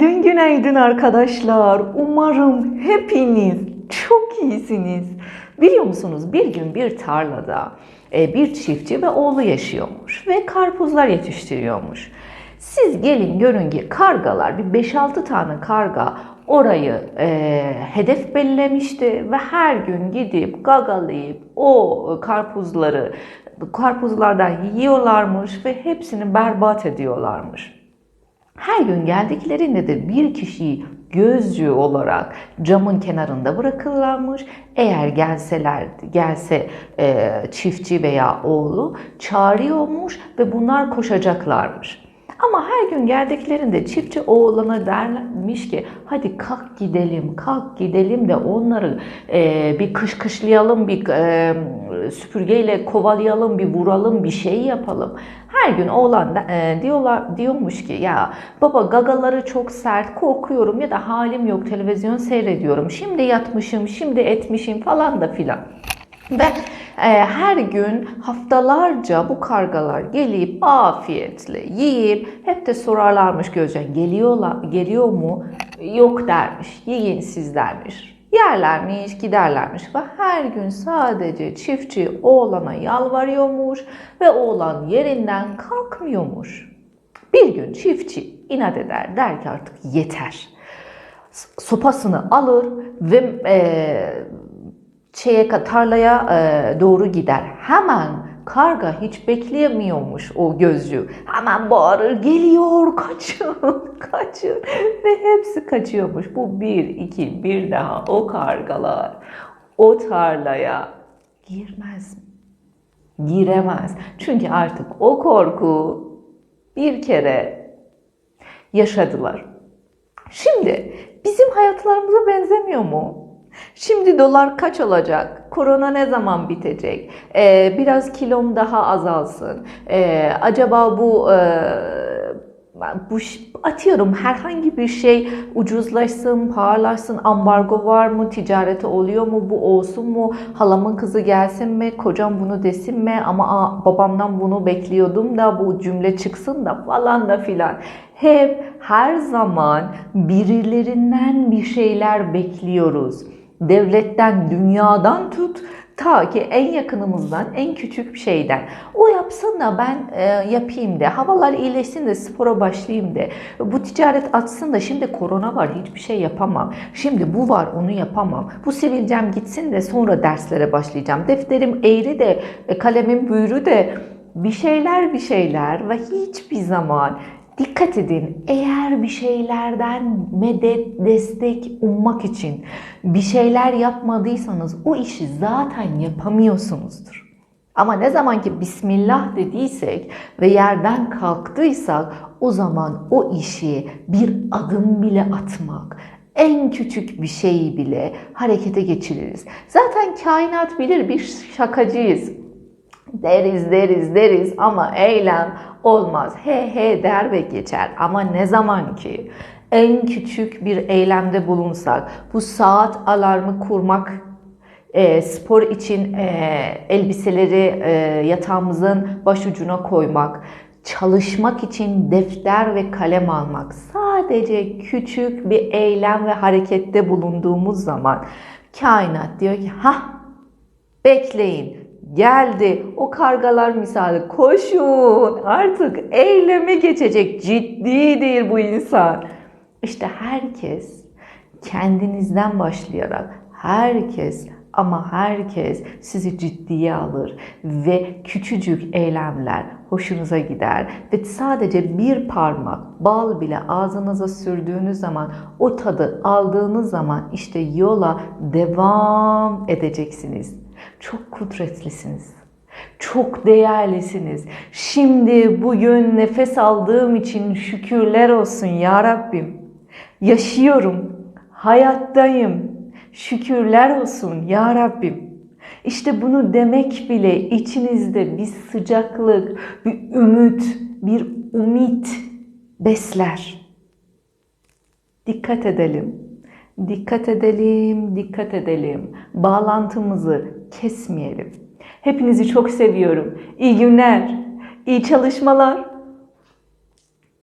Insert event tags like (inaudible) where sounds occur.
Günaydın, günaydın arkadaşlar. Umarım hepiniz çok iyisiniz. Biliyor musunuz bir gün bir tarlada e, bir çiftçi ve oğlu yaşıyormuş ve karpuzlar yetiştiriyormuş. Siz gelin görün ki kargalar bir 5-6 tane karga orayı e, hedef belirlemişti ve her gün gidip gagalayıp o karpuzları karpuzlardan yiyorlarmış ve hepsini berbat ediyorlarmış. Her gün geldiklerinde de bir kişiyi gözcü olarak camın kenarında bırakırlarmış. Eğer gelseler gelse e, çiftçi veya oğlu çağırıyormuş ve bunlar koşacaklarmış. Ama her gün geldiklerinde çiftçi oğlana dermiş ki hadi kalk gidelim, kalk gidelim de onları e, bir kışkışlayalım, bir e, süpürgeyle kovalayalım, bir vuralım, bir şey yapalım. Her gün oğlan e, diyorlar diyormuş ki ya baba gagaları çok sert korkuyorum ya da halim yok televizyon seyrediyorum. Şimdi yatmışım, şimdi etmişim falan da filan. Ve her gün haftalarca bu kargalar gelip afiyetle yiyip hep de sorarlarmış gözden geliyorlar geliyor mu? Yok dermiş. Yiyin siz dermiş. Yerlermiş, giderlermiş ve her gün sadece çiftçi oğlana yalvarıyormuş ve oğlan yerinden kalkmıyormuş. Bir gün çiftçi inat eder, der ki artık yeter. Sopasını alır ve e, şeye tarlaya e, doğru gider. Hemen karga hiç bekleyemiyormuş o gözcü. Hemen bağırır geliyor kaçın (laughs) kaçın ve hepsi kaçıyormuş. Bu bir iki bir daha o kargalar o tarlaya girmez giremez. Çünkü artık o korku bir kere yaşadılar. Şimdi bizim hayatlarımıza benzemiyor mu? Şimdi dolar kaç olacak? Korona ne zaman bitecek? Ee, biraz kilom daha azalsın. Ee, acaba bu e, bu atıyorum herhangi bir şey ucuzlaşsın, pahalaşsın, ambargo var mı, ticareti oluyor mu, bu olsun mu, halamın kızı gelsin mi, kocam bunu desin mi ama aa, babamdan bunu bekliyordum da bu cümle çıksın da falan da filan. Hep her zaman birilerinden bir şeyler bekliyoruz. Devletten, dünyadan tut ta ki en yakınımızdan, en küçük bir şeyden. O yapsın da ben e, yapayım de, havalar iyileşsin de spora başlayayım de, bu ticaret açsın da şimdi korona var hiçbir şey yapamam. Şimdi bu var onu yapamam. Bu sivilcem gitsin de sonra derslere başlayacağım. Defterim eğri de, e, kalemim büyürü de bir şeyler bir şeyler ve hiçbir zaman Dikkat edin eğer bir şeylerden medet, destek ummak için bir şeyler yapmadıysanız o işi zaten yapamıyorsunuzdur. Ama ne zaman ki Bismillah dediysek ve yerden kalktıysak o zaman o işi bir adım bile atmak, en küçük bir şeyi bile harekete geçiririz. Zaten kainat bilir bir şakacıyız. Deriz deriz deriz ama eylem olmaz. He he der ve geçer. Ama ne zaman ki en küçük bir eylemde bulunsak, bu saat alarmı kurmak, e, spor için e, elbiseleri e, yatağımızın başucuna koymak, çalışmak için defter ve kalem almak, sadece küçük bir eylem ve harekette bulunduğumuz zaman kainat diyor ki ha bekleyin geldi. O kargalar misali koşun artık eyleme geçecek ciddidir bu insan. İşte herkes kendinizden başlayarak herkes ama herkes sizi ciddiye alır ve küçücük eylemler hoşunuza gider ve sadece bir parmak bal bile ağzınıza sürdüğünüz zaman o tadı aldığınız zaman işte yola devam edeceksiniz. Çok kudretlisiniz. Çok değerlisiniz. Şimdi bugün nefes aldığım için şükürler olsun ya Rabbim. Yaşıyorum. Hayattayım. Şükürler olsun ya Rabbim. İşte bunu demek bile içinizde bir sıcaklık, bir ümit, bir umut besler. Dikkat edelim. Dikkat edelim, dikkat edelim. Bağlantımızı kesmeyelim. Hepinizi çok seviyorum. İyi günler, iyi çalışmalar.